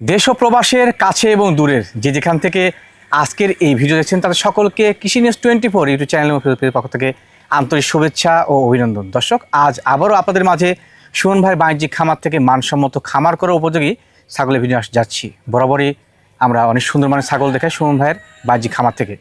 দেশ ও প্রবাসের কাছে এবং দূরের যে যেখান থেকে আজকের এই ভিডিও দেখছেন তাদের সকলকে Krishi news twenty four YouTube channel এবং ফেসবুকের পক্ষ থেকে আন্তরিক শুভেচ্ছা ও অভিনন্দন। দর্শক, আজ আবারও আপনাদের মাঝে সুমন ভাই বাণিজ্যিক খামার থেকে মানসম্মত খামার করা উপযোগী ছাগলের ভিডিও যাচ্ছি। বরাবরই আমরা অনেক সুন্দর মানের ছাগল দেখাই সুমন ভাইয়ের বাণিজ্যিক খামার থেকে।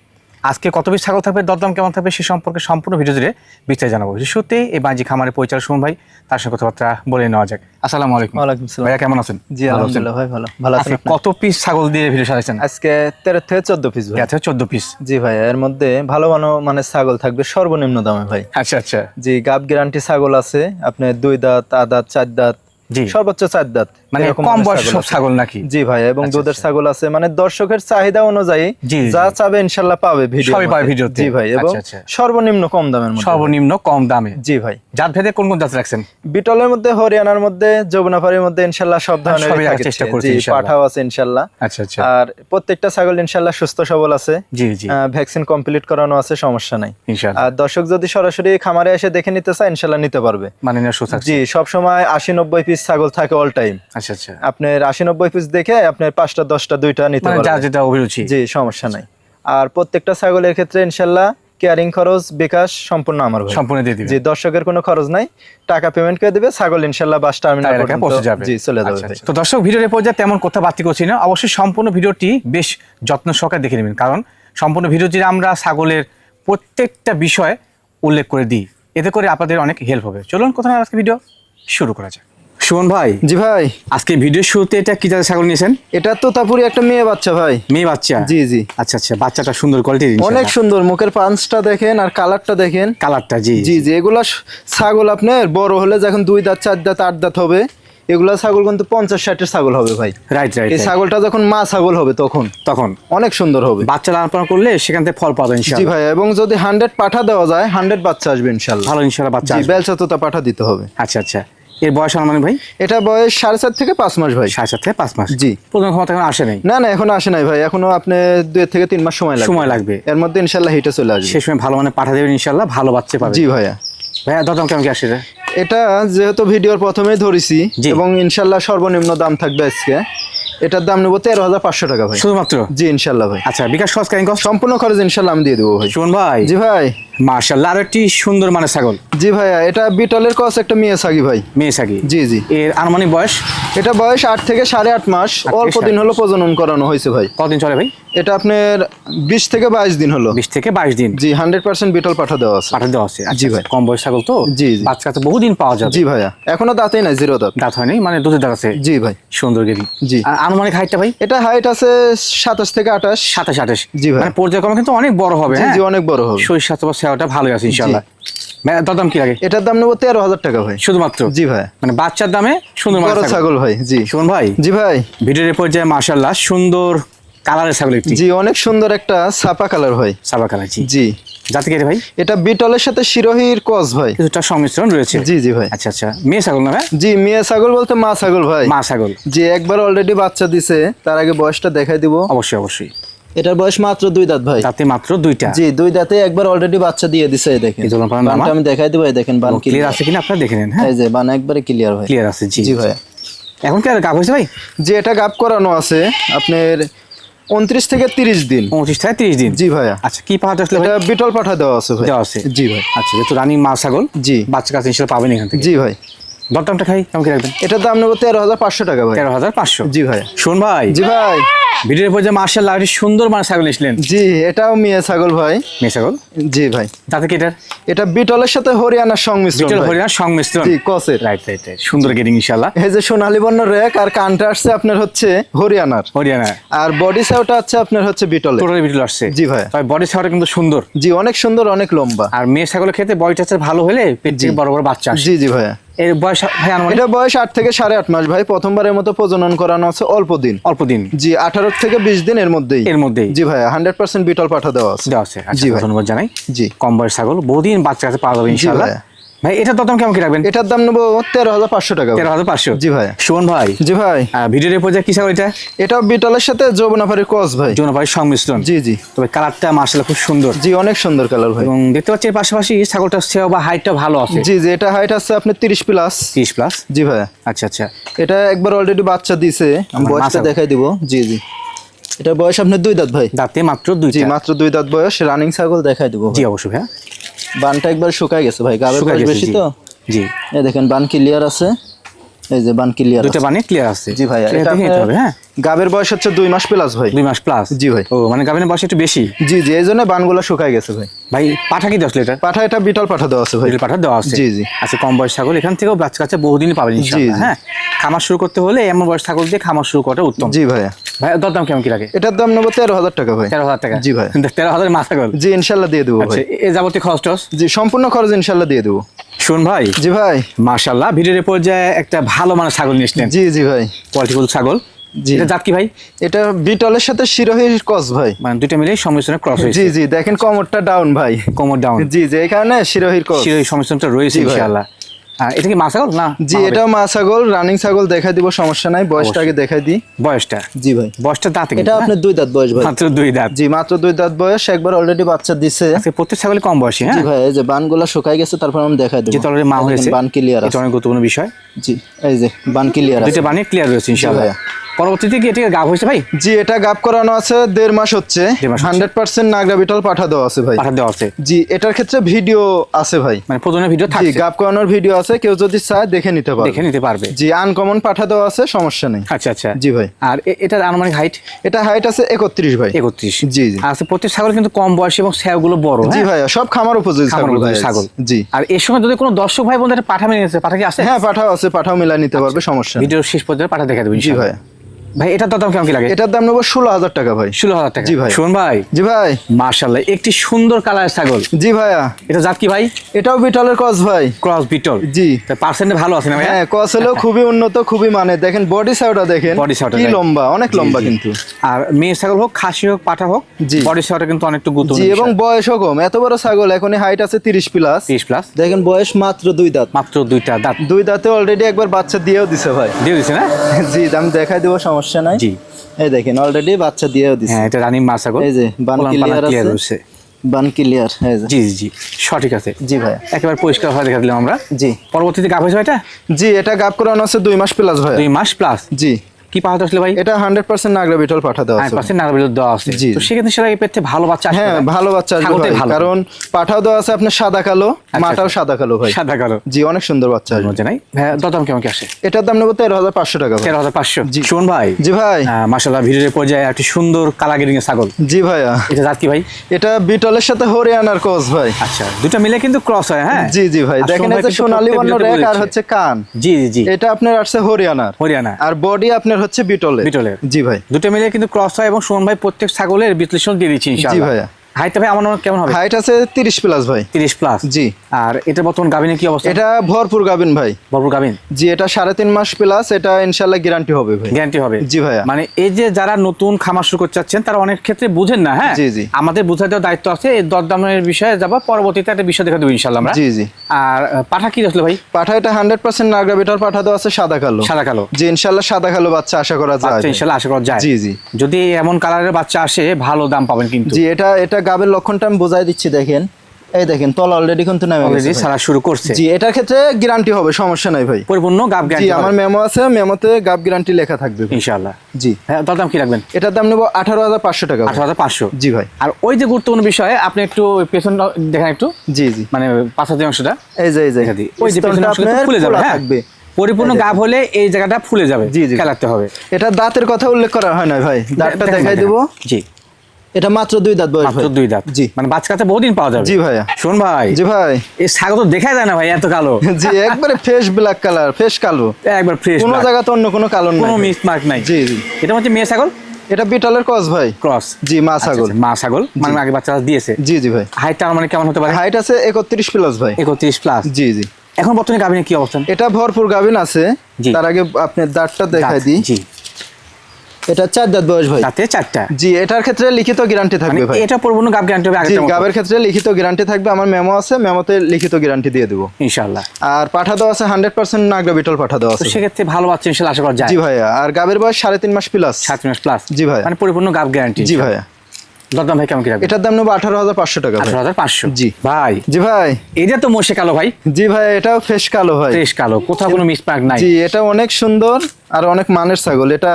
আজকে কত পিস ছাগল থাকবে দরদাম কেমন থাকবে সে সম্পর্কে সম্পূর্ণ ভিডিও জুড়ে বিস্তারিত জানাব। শুরুতে এই বাণিজ্যিক খামারের পরিচালক সুমন ভাই তার সঙ্গে কথাবার্তা বলে নেওয়া যাক। আসসালামু আলাইকুম। ওয়ালাইকুম সালাম ভাইয়া কেমন আছেন? জি আলহামদুলিল্লাহ ভাই ভালো। ভালো আছেন কত পিস ছাগল দিয়ে ভিডিও সাজাইছেন? আজকে তেরো থেকে চোদ্দ পিস ভাই। গেছে চোদ্দ পিস জি ভাই এর মধ্যে ভালো ভালো মানে ছাগল থাকবে সর্বনিম্ন দামে ভাই। আচ্ছা আচ্ছা। জি গাব গ্যারান্টি ছাগল আছে আপনার দুই দাঁত আ দাঁত চার দাঁত। জি। সর্বোচ্চ চার দাঁত মানে কম মানের বয়স সব ছাগল নাকি? জি ভাই এবং আচ্ছা, দুধের আচ্ছা। ছাগল আছে। মানে দর্শকের চাহিদা অনুযায়ী। যা চাবে পাবে ভিডিও সবই পাবে ভিডিওতে। জি ভাই এবং আচ্ছা, আচ্ছা। সর্বনিম্ন কম দামের মধ্যে। সর্বনিম্ন কম দামে। জি ভাই। জাত ভেদে কোন কোন জাত রাখছেন? বিটলের মধ্যে হরিয়ানার মধ্যে মধ্যে সব ধরনের রাখার চেষ্টা করছি পাঠাও আছে আচ্ছা আচ্ছা। আর প্রত্যেকটা ছাগল ইনশাল্লাহ সুস্থ সবল আছে। জি জি। ভ্যাকসিন কমপ্লিট করানো আছে সমস্যা নাই। ইনশাআল্লাহ আর দর্শক যদি সরাসরি খামারে এসে দেখে নিতে চায় ইনশাল্লাহ নিতে পারবে। মানে জি সব সময় আশি নব্বই পিস ছাগল থাকে অল টাইম আচ্ছা আচ্ছা। আপনার আশি নব্বই পিস দেখে আপনার পাঁচটা দশটা দুইটা নিতে মানে যেটা অভিরুচি। জি সমস্যা নাই। আর প্রত্যেকটা ছাগলের ক্ষেত্রে ইনশাল্লাহ কেয়ারিং খরচ বিকাশ সম্পূর্ণ আমার সম্পূর্ণ দিয়ে দিবে। জি দর্শকের কোনো খরচ নাই। টাকা পেমেন্ট করে দিবে ছাগল বাস টার্মিনাল এলাকায় পৌঁছে যাবে। জি চলে যাবে আচ্ছা, আচ্ছা। তো দর্শক ভিডিওর পর্যায়ে তেমন কথা বাড়তি করছি না। অবশ্যই সম্পূর্ণ ভিডিওটি বেশ যত্ন সহকারে দেখে নেবেন। কারণ সম্পূর্ণ ভিডিও ভিডিওটি আমরা ছাগলের প্রত্যেকটা বিষয় উল্লেখ করে দিই এতে করে আপনাদের অনেক হেল্প হবে। চলুন কোথায় আজকে ভিডিও শুরু করা যাক। সুমন ভাই? জি ভাই। আজকে ভিডিও শুরুতে এটা কি জাতের ছাগল নিয়েছেন? এটা তো তাপুরি একটা মেয়ে বাচ্চা ভাই। মেয়ে বাচ্চা? জি জি। আচ্ছা আচ্ছা বাচ্চাটা সুন্দর কোয়ালিটির অনেক সুন্দর মুখের পাঁচটা দেখেন আর কালারটা দেখেন। কালারটা জি জি। জি এগুলা ছাগল আপনার বড় হলে যখন দুই দাঁত চার দাঁত আট দাঁত হবে এগুলা ছাগল কিন্তু পঞ্চাশ ষাটের ছাগল হবে ভাই। রাইট রাইট এই ছাগলটা যখন মা ছাগল হবে তখন তখন? অনেক সুন্দর হবে। বাচ্চা লালন পালন করলে সেখান থেকে ফল পাবেন জি ভাই এবং যদি হান্ড্রেড পাঠা দেওয়া যায় হান্ড্রেড বাচ্চা আসবে ইনশাল্লাহ ভালো ইনশাআল্লাহ বাচ্চা। বেলচা তোতা পাঠা দিতে হবে। আচ্ছা আচ্ছা। এর বয়স আনুমানিক ভাই? এটা বয়স সাড়ে চার থেকে পাঁচ মাস ভাই। সাড়ে সাত থেকে পাঁচ মাস। জি। প্রথম ক্ষমতা এখন আসে নাই? না না এখনও আসে নাই ভাই। এখনও আপনি দুই থেকে তিন মাস সময় লাগবে। সময় লাগবে। এর মধ্যে ইনশাল্লাহ হিটে চলে আসবে। সেই সময় ভালো মানে পাঠা দেবেন ইনশাল্লাহ ভালো বাচ্চা পাবে জি ভাইয়া। ভাইয়া দাদাম কেমন কি আসে এটা? যেহেতু ভিডিওর প্রথমেই ধরেছি এবং ইনশাল্লাহ সর্বনিম্ন দাম থাকবে আজকে। এটার দাম নেব তেরো হাজার পাঁচশো টাকা ভাই। শুধুমাত্র? জি ইনশাল্লাহ ভাই। আচ্ছা বিকাশ কষ্ট? সম্পূর্ণ খরচ ইনশাল্লাহ আমি দিয়ে দেবো ভাই। সুমন ভাই। জি ভাই। মার্শাল্লাহ আর একটি সুন্দর মানে ছাগল। জি ভাইয়া এটা বিটলের কস একটা মেয়ে সাগি ভাই। মেয়ে সাকি জি জি। এর আনুমানিক বয়স? এটা বয়স আট থেকে সাড়ে আট মাস। অল্প দিন হলো প্রজনন করানো হয়েছে ভাই। কতদিন চলে ভাই? এটা আপনার বিশ থেকে বাইশ দিন হলো। বিশ থেকে বাইশ দিন। জি হান্ড্রেড পার্সেন্ট বিটল পাঠা দেওয়া আছে। পাঠা দেওয়া আছে। জি ভাই। আচ্ছা, কম বয়স ছাগল তো? জি। বাচ্চা তো বহুদিন পাওয়া যায় জি ভাইয়া। এখনও দাঁতেই নাই জিরো দাঁত। দাঁত হয়নি? মানে দুধের দাঁত আছে? জি ভাই। সুন্দর গেরি জি। আনুমানিক হাইটটা ভাই? এটা হাইট আছে সাতাশ থেকে আঠাশ। সাতাশ আঠাশ। জি ভাই। মানে পর্যায়ক্রমে কিন্তু অনেক বড় হবে জি হ্যাঁ? জি অনেক বড় হবে। শরীর স্বাস্থ্য বা সেবাটা ভালোই আছে ইনশাল্লাহ ভাইয়া, দরদাম কি লাগে? এটার দাম নেব তেরো হাজার টাকা ভাই। শুধুমাত্র? জি ভাই। মানে বাচ্চার দামে সুন্দর ছাগল। ভাই জি। সুমন ভাই? জি ভাই। ভিডিওর পর্যায়ে মাশাল্লাহ সুন্দর কালারের ছাগল জি অনেক সুন্দর একটা ছাপা কালার হয় সাবা কালার জি। জি। যাতে ভাই? এটা বিটলের সাথে শিরোহির কস ভাই। কিছুটা সংমিশ্রণ রয়েছে। জি জি ভাই। আচ্ছা আচ্ছা। মেয়ে ছাগল না ভাই? জি মেয়ে ছাগল বলতে মা ছাগল ভাই। মা ছাগল। জি একবার অলরেডি বাচ্চা দিছে তার আগে বয়সটা দেখাই দিব। অবশ্যই অবশ্যই। এটার বয়স মাত্র দুই দাঁত ভাই। তাতে মাত্র দুইটা। জি দুই দাঁতে একবার অলরেডি বাচ্চা দিয়ে দিছে দেখেন। বানটা আমি দেখাই দিব দেখেন বান ক্লিয়ার আছে কিনা? আপনারা দেখে নেন হ্যাঁ। এই যে বান একবারে ক্লিয়ার ভাই। ক্লিয়ার আছে জি জি ভাই। এখন কি আর গাভ হয়েছে ভাই? যে এটা গাপ করানো আছে। আপনার উনত্রিশ থেকে তিরিশ দিন। পঁচিশ থেকে তিরিশ দিন? জি ভাইয়া। আচ্ছা কি পাহাড় আসলে এটা বিটল পাঠা দেওয়া আছে ভাই। দেওয়া আছে। জি ভাই। আচ্ছা যেহেতু রানী মা ছাগল জি। বাচ্চা কাছে ইনশাআল্লাহ পাবেন এখান থেকে। জি ভাই। দরদামটা খাই কেমন কি রাখবেন। এটার দাম নেব তেরো হাজার পাঁচশো টাকা ভাই। তেরো হাজার পাঁচশো? জি ভাই। শোন ভাই। জি ভাই। ভিডিওর একটি সুন্দর মানে ছাগল জি এটাও মেয়ে ছাগল ভাই। মেয়ে ছাগল? জি ভাই। যাতে কি এটার? এটা বিটলের সাথে হরিয়ানার সংমিশ্রণ বিটল হরিয়ানার সংমিশ্রণ। জি কসের। রাইট রাইট রাইট সুন্দর গেটিং এই যে সোনালী বর্ণ রেক আর কানটা আসছে আপনার হচ্ছে হরিয়ানার। হরিয়ানা। আর বডি সাউটা আছে আপনার হচ্ছে টোটালি বিটল আসছে। জি ভাই। তবে বডি ছাগলটা কিন্তু সুন্দর। জি অনেক সুন্দর অনেক লম্বা। আর মেয়ে ছাগলের ক্ষেত্রে বডি টাচার ভালো হলে পেট বড় বড় বাচ্চা আসে। জি জি ভাইয়া। এর বয়স ভাই এটা বয়স আট থেকে সাড়ে আট মাস ভাই। প্রথমবারের মতো প্রজনন করানো আছে অল্প দিন। অল্প দিন। জি আঠারো থেকে বিশ দিন এর মধ্যেই। এর মধ্যেই। জি ভাইয়া হান্ড্রেড পার্সেন্ট বিটল পাঠা দেওয়া আছে। দেওয়া আছে। আচ্ছা জি ভাই। ধন্যবাদ জানাই। জি। কম বয়স ছাগল বহুদিন বাচ্চা কাছে পাওয়া যাবে ইনশাল্লাহ। ভাই এটা তো কেমন কি রাখবেন? এটার দাম নেব তেরো হাজার পাঁচশো টাকা তেরো হাজার পাঁচশো? জি ভাই। সুমন ভাই? জি ভাই। ভিডিওর এরপর কি এটা? এটা বিটলের সাথে যৌবনাফারি ক্রস ভাই। যৌন সংমিশ্রণ। জি জি। তবে কালারটা মার্শাল খুব সুন্দর। জি অনেক সুন্দর কালার ভাই। এবং দেখতে পাচ্ছি পাশাপাশি ছাগলটার সেও বা হাইটটা ভালো আছে। জি জি এটা হাইট আছে আপনার তিরিশ প্লাস তিরিশ প্লাস জি ভাই। আচ্ছা আচ্ছা। এটা একবার অলরেডি বাচ্চা দিছে। আমি আমার বয়সটা দেখাই দিব। জি জি। এটা বয়স আপনার দুই দাঁত ভাই। দাঁতে মাত্র দুই জি মাত্র দুই দাঁত বয়স। রানিং ছাগল দেখাই দিব জি অবশ্যই ভাইয়া। বানটা একবার শুকায় গেছে ভাই গাবের গেছে, বেশি জি। তো? জি। এই দেখেন বান ক্লিয়ার আছে। এই যে বান ক্লিয়ার দুইটা বানিয়ে ক্লিয়ার আছে। জি ভাই Clear দেখে নিতে হবে হ্যাঁ? গাবের বয়স হচ্ছে দুই মাস প্লাস ভাই। দুই মাস প্লাস জি ভাই। ও মানে গাবের বয়স একটু বেশি? জি জি এই জন্য বানগুলো শুকায় গেছে ভাই। ভাই পাঠা কি দশ লিটার পাঠা এটা বিটল পাঠা দেওয়া আছে ভাই। লিটার পাঠা দেওয়া আছে। জি, জি। আচ্ছা কম বয়স ছাগল এখান থেকেও বাচ্চা কাচ্চা বহুদিনই পাবেন ইনশাআল্লাহ, হ্যাঁ? খামার শুরু করতে হলে এমন বয়স ছাগল দিয়ে খামার শুরু করাটা উত্তম। জি ভাইয়া। ভাই দরদাম কেমন কি লাগে? এটার দাম নেব তেরো হাজার টাকা ভাই। তেরো হাজার টাকা? জি ভাই। তেরো হাজার মাথা গল। জি ইনশাল্লাহ দিয়ে দেবো আচ্ছা ভাই। যাবতীয় খরচ টস জি সম্পূর্ণ খরচ ইনশাল্লাহ দিয়ে দেবো। শুন ভাই। জি ভাই। মার্শাল্লাহ ভিডিওর পর্যায়ে একটা ভালো মানের ছাগল নিয়ে জি জি ভাই। কোয়ালিটিফুল ছাগল। জি। এটা জাত কি ভাই? এটা বিটলের সাথে শিরোহির কস ভাই। মানে দুইটা মিলে সংমিশ্রণে ক্রস হয়েছে। জি জি দেখেন কমরটা ডাউন ভাই। কোমর ডাউন জি জি এখানে শিরোহির কস। শিরোই সংমিশ্রণটা রয়েছে ইনশাআল্লাহ এটা কি মা ছাগল? না জি এটা মা ছাগল রানিং ছাগল দেখাই দিব সমস্যা নাই বয়সটা আগে দেখাই দিই। বয়সটা? জি ভাই। বয়সটা দাঁতে এটা আপনার দুই দাঁত বয়স ভাই। মাত্র দুই দাঁত। জি মাত্র দুই দাঁত বয়স একবার অলরেডি বাচ্চা দিছে। আজকে প্রত্যেক কম বয়সী জি হ্যাঁ ভাই এই যে বানগুলা শুকাই গেছে তারপর আমি দেখাই দেবো। যেহেতু অলরেডি মা হয়েছে বান ক্লিয়ার এটা অনেক গুরুত্বপূর্ণ বিষয়। জি এই যে বান ক্লিয়ার আছে। ক্লিয়ার রয়েছে ইনশাআল্লাহ। পরবর্তীতে কি এটা গাভ হয়েছে ভাই? জি এটা গাপ করানো আছে দেড় মাস হচ্ছে। হান্ড্রেড পার্সেন্ট নাগরা বিটল পাঠা দেওয়া আছে ভাই। পাঠা দেওয়া আছে। জি এটার ক্ষেত্রে ভিডিও আছে ভাই। মানে প্রথমে ভিডিও জি থাকছে। গাপ করানোর ভিডিও আছে কেউ যদি চায় দেখে নিতে পারবে। দেখে নিতে পারবে। জি আনকমন পাঠা দেওয়া আছে সমস্যা নেই। আচ্ছা আচ্ছা। জি ভাই। আর এটার আনুমানিক হাইট এটা হাইট আছে একত্রিশ ভাই। একত্রিশ। জি জি। আচ্ছা প্রত্যেক ছাগল কিন্তু কম বয়সী এবং স্যাগুলো বড় জি হ্যাঁ? ভাইয়া সব খামার উপযোগী ছাগল ভাই। ছাগল। জি। আর এর সঙ্গে যদি কোনো দর্শক ভাই বন্ধু একটা পাঠা নিয়েছে পাঠা কি আছে? হ্যাঁ পাঠাও আছে পাঠাও মিলাই নিতে পারবে সমস্যা নেই। ভিডিওর শেষ পর্যন্ত পাঠা দেখা দেবেন জি ভাইয়া। ভাই এটার দাম কেমন কি লাগে? এটার দাম নেব ষোলো হাজার টাকা ভাই। ষোলো হাজার টাকা। জি ভাই। শোন ভাই? জি ভাই। মার্শাল্লাহ একটি সুন্দর কালারের ছাগল। জি ভাইয়া। এটা জাত কি ভাই? এটাও বিটলের কস ভাই। ক্রস বিটল। জি। পার্সেন্টে ভালো আছে না ভাই হ্যাঁ কস হলেও খুবই উন্নত খুবই মানে। দেখেন বডি সাউটা দেখেন। Body সাউটা কি লম্বা অনেক লম্বা কিন্তু। আর মেয়ে ছাগল হোক খাসি হোক পাঠা হোক জি। বডি সাউটা কিন্তু অনেকটু গুরুত্ব জি এবং বয়সও কম। এত বড় ছাগল এখন হাইট আছে তিরিশ প্লাস তিরিশ প্লাস দেখেন বয়স মাত্র দুই দাঁত। মাত্র দুইটা দাঁত। দুই দাঁতে অলরেডি একবার বাচ্চা দিয়েও দিছে ভাই। দিয়ে দিছে না? জি আমি দেখাই দিব সমস্যা নাই। জি। এই দেখেন অলরেডি বাচ্চা দিয়েও দিছে। হ্যাঁ এটা রানিং মা ছাগল এই যে বান ক্লিয়ার আছে। বান ক্লিয়ার হ্যাঁ জি জি জি সঠিক আছে। জি ভাই। একেবারে পরিষ্কার হয়ে দেখা দিলাম আমরা। জি। পরবর্তীতে গাভ হয়েছে এটা? জি এটা গাপ করানো আছে দুই মাস প্লাস ভাই। দুই মাস প্লাস জি। কি আসলে ভাই? এটা হান্ড্রেড পার্সেন্ট নাগরা বিটল পাঠা দেওয়া আট আছে পার্সেন্ট নাগর দেওয়া আছে। তো সেক্ষেত্রে সেটা পেতে ভালো বাচ্চা আসবে হ্যাঁ ভালো বাচ্চা আসবে ভালো। কারণ পাঠাও দেওয়া আছে আপনার সাদা কালো মাটাও আচ্ছা। সাদা কালো ভাই। সাদা কালো। জি অনেক সুন্দর বাচ্চা আসবে। মজা নাই হ্যাঁ দরদাম কেমন কি আসে? এটার দাম নেব টাকা ভাই। তেরো হাজার পাঁচশো। জি। শোন ভাই। জি ভাই। ভিডিওর পর্যায়ে একটি সুন্দর কালাগিরিং এর ছাগল। জি ভাইয়া। এটা জাত কি ভাই? এটা বিটলের সাথে হরিয়ানার কোচ ভাই। আচ্ছা দুটা মিলে কিন্তু ক্রস হয় হ্যাঁ? জি জি ভাই। দেখেন এই সোনালী বর্ণ রেক আর হচ্ছে কান। জি জি জি। এটা আপনার আসছে হরিয়ানার। হরিয়ানা। আর বডি আপনার হচ্ছে বিটলের বিটলের। জি ভাই দুটো মিলে কিন্তু ক্রস হয় এবং সুমন ভাই প্রত্যেক ছাগলের বিশ্লেষণ দিয়ে দিচ্ছি জি ভাইয়া। হাইটটা ভাই আমার কেমন হবে? হাইট আছে তিরিশ প্লাস ভাই। তিরিশ প্লাস জি। আর এটা বর্তমান গাভিনের কি অবস্থা? এটা ভরপুর গাবিন ভাই। জি এটা মাস প্লাস এটা ইনশাল্লাহ গ্যারান্টি হবে ভাই। গ্যারান্টি হবে? জি ভাইয়া। মানে এই যে যারা নতুন খামার শুরু করতে চাচ্ছেন তারা অনেক ক্ষেত্রে বুঝেন না হ্যাঁ? জি, জি। আমাদের বোঝাই দায়িত্ব আছে এই দরদামের বিষয়ে যাবা পরবর্তীতে একটা বিষয় দেখা দেবো ইনশাল্লাহ আমরা। জি জি। আর পাঠা কি আসলে ভাই? পাঠা এটা হান্ড্রেড পার্সেন্ট নাগরা পাঠা দেওয়া আছে সাদা কালো। সাদা কালো। জি ইনশাল্লাহ সাদা কালো বাচ্চা আশা করা যায় ইনশাল্লাহ আশা করা যায়। জি জি। যদি এমন কালারের বাচ্চা আসে ভালো দাম পাবেন কিন্তু। জি এটা এটা গাবের লক্ষণটা আমি বোঝাই দিচ্ছি দেখেন। এই দেখেন তল অলরেডি কিন্তু নেমে অলরেডি সারা শুরু করছে। জি এটার ক্ষেত্রে গ্যারান্টি হবে সমস্যা নাই ভাই। পরিপূর্ণ গাব গ্যারান্টি আমার মেমো আছে মেমোতে গাব গ্যারান্টি লেখা থাকবে ইনশাআল্লাহ। জি। হ্যাঁ দরদাম কি রাখবেন? এটার দাম নেব আঠারো হাজার পাঁচশো টাকা ভাই। আঠারো হাজার পাঁচশো। জি ভাই। আর ওই যে গুরুত্বপূর্ণ বিষয়ে আপনি একটু পেছন দেখেন একটু। জি জি। মানে পাঁচাতে অংশটা। এই যে এই যে। ওই যে পেছনের অংশটা ফুলে যাবে হ্যাঁ? থাকবে। পরিপূর্ণ গাব হলে এই জায়গাটা ফুলে যাবে জি, জি। খেলাতে হবে। এটা দাঁতের কথা উল্লেখ করা হয় না ভাই। দাঁতটা দেখাই দিব। জি। এটা মাত্র দুই দাঁত বয়স মাত্র দুই দাঁত। জি। মানে বহুদিন পাওয়া যাবে। জি ভাইয়া। শোন ভাই জি ভাই। এই ছাগল তো দেখা যায় না ভাই এত কালো। জি একবারে ফেস ব্ল্যাক কালার ফেস কালো। একবার ফ্রেশ কোনো জায়গাতে অন্য কোনো কালো কোনো মিস মার্ক নাই। জি জি। এটা হচ্ছে মেয়ে ছাগল? এটা বিটলের কস ভাই। ক্রস জি মা ছাগল। মা ছাগল। মানে আগে বাচ্চা দিয়েছে। জি জি ভাই। হাইটটা মানে কেমন হতে পারে? হাইট আছে একত্রিশ প্লাস ভাই। একত্রিশ প্লাস জি জি। এখন বর্তমানে গাভিনের কি অবস্থান? এটা ভরপুর গাভিন আছে। তার আগে আপনার দাঁতটা দেখাই দিই। জি। এটা চার দাঁত বয়স ভাই। তাতে চারটা। জি এটার ক্ষেত্রে লিখিত গ্যারান্টি মানে থাকবে ভাই। এটা পড়ব না গাব গ্যারান্টি হবে আগের গাবের ক্ষেত্রে লিখিত গ্যারান্টি থাকবে আমার মেমো আছে মেমোতে লিখিত গ্যারান্টি দিয়ে দেবো। ইনশাআল্লাহ। আর পাঠা দেওয়া আছে হান্ড্রেড পার্সেন্ট নাগরা বিটল পাঠা দেওয়া আছে। সেক্ষেত্রে ভালো বাচ্চা ইনশাআল্লাহ আশা করা যায়। জি ভাইয়া আর গাবের বয়স সাড়ে তিন মাস প্লাস সাত মাস প্লাস জি ভাই। মানে পরিপূর্ণ গাব গ্যারান্টি জি ভাইয়া। দরদাম ভাই কেমন কি রাখবেন? এটার দাম নেব আঠারো হাজার পাঁচশো টাকা আঠারো হাজার পাঁচশো। জি। ভাই। জি ভাই। এটা তো মোশে কালো ভাই। জি ভাই এটাও ফ্রেশ কালো ভাই। ফ্রেশ কালো। কোথাও কোনো মিসমার্ক নাই। জি এটা অনেক সুন্দর। আর অনেক মানের ছাগল এটা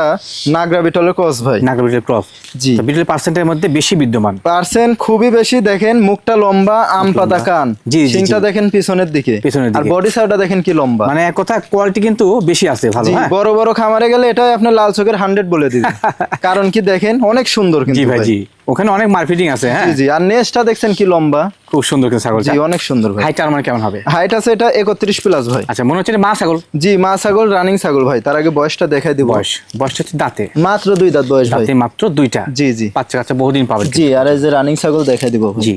নাগরা বিটলের ক্রস ভাই। নাগরবিটের ক্রস। জি। বিটেল পার্সেন্টের মধ্যে বেশি বিদ্যমান। পার্সেন্ট খুবই বেশি দেখেন মুখটা লম্বা আম পাতা কান। জি, জি, সিংটা দেখেন পিছনের দিকে। পিছনের আর বডি সাইডটা দেখেন কি লম্বা। মানে এক কথা কোয়ালিটি কিন্তু বেশি আছে ভালো হ্যাঁ? বড় বড় খামারে গেলে এটাই আপনার লাল চোখের হান্ড্রেড বলে দিবে কারণ কি দেখেন অনেক সুন্দর জি কিন্তু ভাই ভাই। জি। ওখানে অনেক মার্কেটিং আছে হ্যাঁ? জি জি। আর নেসটা দেখছেন কি লম্বা? খুব সুন্দর কিন্তু ছাগলটা। জি অনেক সুন্দর ভাই। হাইট আর মানে কেমন হবে? হাইট আছে এটা একত্রিশ প্লাস ভাই। আচ্ছা মনে হচ্ছে মা ছাগল? জি মা ছাগল রানিং ছাগল ভাই। তার আগে বয়সটা দেখাই দিব। বয়স বয়সটা হচ্ছে দাঁতে। মাত্র দুই দাঁত বয়স ভাই। দাঁতে মাত্র দুইটা। জি জি। বাচ্চা কাচ্চা বহুদিন পাবেন। জি আর এই যে রানিং ছাগল দেখাই দিব জি।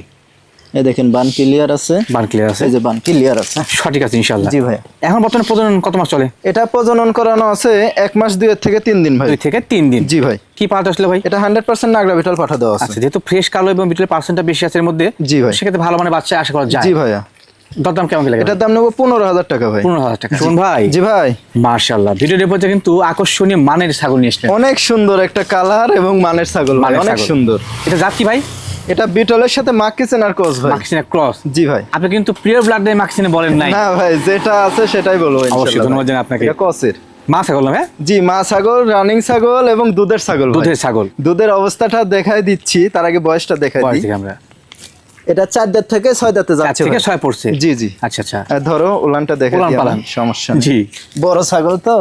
এই দেখেন বান ক্লিয়ার আছে। বান ক্লিয়ার আছে। এই যে বান ক্লিয়ার আছে। সঠিক আছে ইনশাল্লাহ জি ভাই। এখন বর্তমানে প্রজনন কত মাস চলে? এটা প্রজনন করানো আছে এক মাস দুইয়ের থেকে তিন দিন ভাই। দুই থেকে তিন দিন। জি ভাই। কি পাওয়া আসলে ভাই? এটা হান্ড্রেড পার্সেন্ট নাগরা বিটল পাঠা দেওয়া আছে। আচ্ছা যেহেতু ফ্রেশ কালো এবং বিটলের পার্সেন্টটা বেশি আছে এর মধ্যে জি ভাই। সেক্ষেত্রে ভালো মানে বাচ্চা আশা করা যায়। জি ভাইয়া। দরদাম কেমন লাগে? এটার দাম নেব পনেরো হাজার টাকা ভাই। পনেরো হাজার টাকা। শুন ভাই। জি ভাই। মার্শাল্লাহ ভিডিও রেপোর্টে কিন্তু আকর্ষণীয় মানের ছাগল নিয়ে এসলেন অনেক সুন্দর একটা কালার এবং মানের ছাগল অনেক সুন্দর। এটা জাত কি ভাই? এটা বিটলের সাথে মাক্কিসেন আর ক্রস ভাই। মাক্সিনা ক্রস? জি ভাই। আপনি কিন্তু প্রিয় ব্লাড দিয়ে মাক্সিনে বলেন নাই। না ভাই যেটা আছে সেটাই বলব অবশ্যই, ধন্যবাদ জানাই আপনাকে। এটা ক্রসের। মা ছাগল হ্যাঁ জি মা ছাগল রানিং ছাগল এবং দুধের ছাগল দুধের ছাগল। দুধের অবস্থাটা দেখাই দিচ্ছি তার আগে বয়সটা দেখাই দিই। আমরা। এটা চার দাঁত থেকে ছয় দাঁতে যাচ্ছে থেকে ছয় পড়ছে? জি জি। আচ্ছা আচ্ছা। ধরো উলানটা দেখে পালান। সমস্যা নেই। জি। বড় ছাগল তো?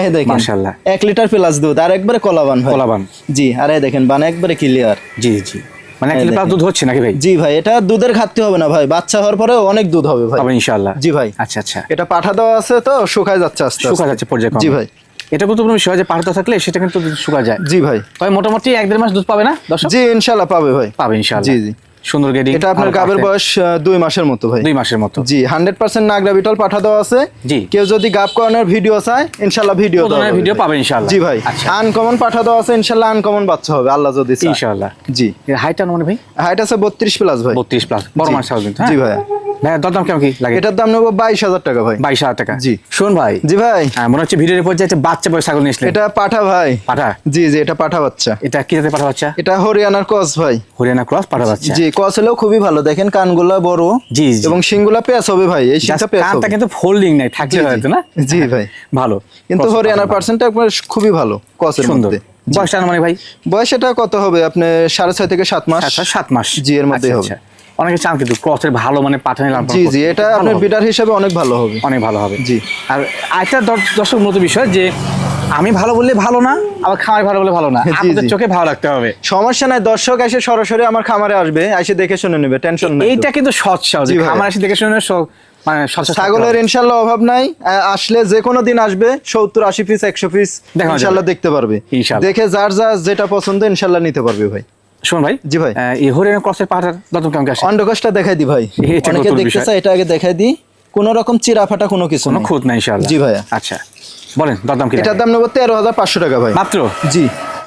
এই দেখেন মাশাআল্লাহ। এক লিটার প্লাস দুধ আর একবারে কলাবান ভাই কলাবান। জি আর এই দেখেন বান একবারে ক্লিয়ার জি জি। মানে এক লিটার দুধ হচ্ছে নাকি ভাই? জি ভাই এটা দুধের ঘাটতি হবে না ভাই বাচ্চা হওয়ার পরে অনেক দুধ হবে ভাই। আবার ইনশাআল্লাহ। জি ভাই। আচ্ছা আচ্ছা। এটা পাঠা দেওয়া আছে তো শুকায় যাচ্ছে আস্তে আস্তে। শুকা যাচ্ছে পর্যায়ে জি ভাই। এটা বিষয় যে পাহাড়টা থাকলে সেটা কিন্তু দুধ শুকা যায়। জি ভাই। তবে মোটামুটি এক দেড় মাস দুধ পাবে না জি ইনশাল্লাহ পাবে ভাই। পাবে ইনশাআল্লাহ। জি, জি। সুন্দর গেডিং এটা আপনার গাবের বয়স দুই মাসের মতো ভাই। দুই মাসের মতো। জি হান্ড্রেড পার্সেন্ট নাগরা বিটল পাঠা দেওয়া আছে। জি। কেউ যদি গাব করানোর ভিডিও চায় ইনশাল্লাহ ভিডিও ভিডিও পাবে ইনশাল্লাহ। জি ভাই আচ্ছা। আনকমন পাঠা দেওয়া আছে ইনশাল্লাহ আনকমন বাচ্চা হবে আল্লাহ যদি ইনশাল্লাহ। জি। হাইট মানে ভাই? হাইট আছে বত্রিশ প্লাস ভাই। বত্রিশ প্লাস বড়। মাস হ্যাঁ? জি ভাইয়া ভাইয়া। দরদাম কেমন কি লাগে? এটার দাম নেব বাইশ হাজার টাকা ভাই। বাইশ হাজার টাকা? জি। শোন ভাই। জি ভাই। হ্যাঁ মনে হচ্ছে ভিডিওর উপর বাচ্চা বয়স ছাগল এটা পাঠা ভাই। পাঠা? জি জি এটা পাঠা বাচ্চা। এটা কি জাতের পাঠা বাচ্চা? এটা হরিয়ানার ভাই। হরিয়ানা ক্রস পাঠা বাচ্চা। জি কস হলেও খুবই ভালো। দেখেন কানগুলা বড় জি এবং শিংগুলা পেঁচ হবে ভাই। এই কানটা কিন্তু ফোল্ডিং নাই থাকলে। হয়তো না? জি ভাই। ভালো। কিন্তু হরিয়ানার পার্সেন্টটা একবার খুবই ভালো কসের সুন্দর। মধ্যে। বয়সটা মানে ভাই? বয়স এটা কত হবে? আপনি সাড়ে ছয় থেকে সাত মাস। সাত মাস জি, এর মধ্যেই আচ্ছা, হবে। অনেকে চান কিন্তু ক্রসের ভালো মানে পাঠানি লাভ জি জি এটা আপনার বিটার হিসাবে অনেক ভালো হবে। অনেক ভালো হবে। জি। আর আরেকটা দর্শক মূলত বিষয় যে আমি ভালো বললে ভালো না আবার খামার ভালো বলে ভালো না। আপনাদের চোখে ভালো রাখতে হবে। সমস্যা নাই দর্শক এসে সরাসরি আমার খামারে আসবে এসে দেখে শুনে নেবে টেনশন নাই। এইটা কিন্তু সৎ জি। খামার এসে দেখে শুনে মানে ছাগলের ইনশাল্লাহ অভাব নাই আসলে যে কোনো দিন আসবে সত্তর আশি পিস একশো পিস ইনশাল্লাহ দেখতে পারবে। দেখে যার যা যেটা পছন্দ ইনশাল্লাহ নিতে পারবে ভাই। শোন ভাই জি ভাই। এই হরিয়ানা ক্রসের দরদাম কেমন আসে? অন্ডকোষটা দেখাই দি ভাই। এটা অনেকে দেখতে বিষয়। এটা আগে দেখাই দি। কোন রকম চিরা ফাটা কোনো কিছু কোনো খুঁত নাই ইনশাআল্লাহ। জি ভাইয়া। আচ্ছা বলেন দরদাম কি এটার দাম নেব তেরো হাজার পাঁচশো টাকা ভাই। মাত্র? জি।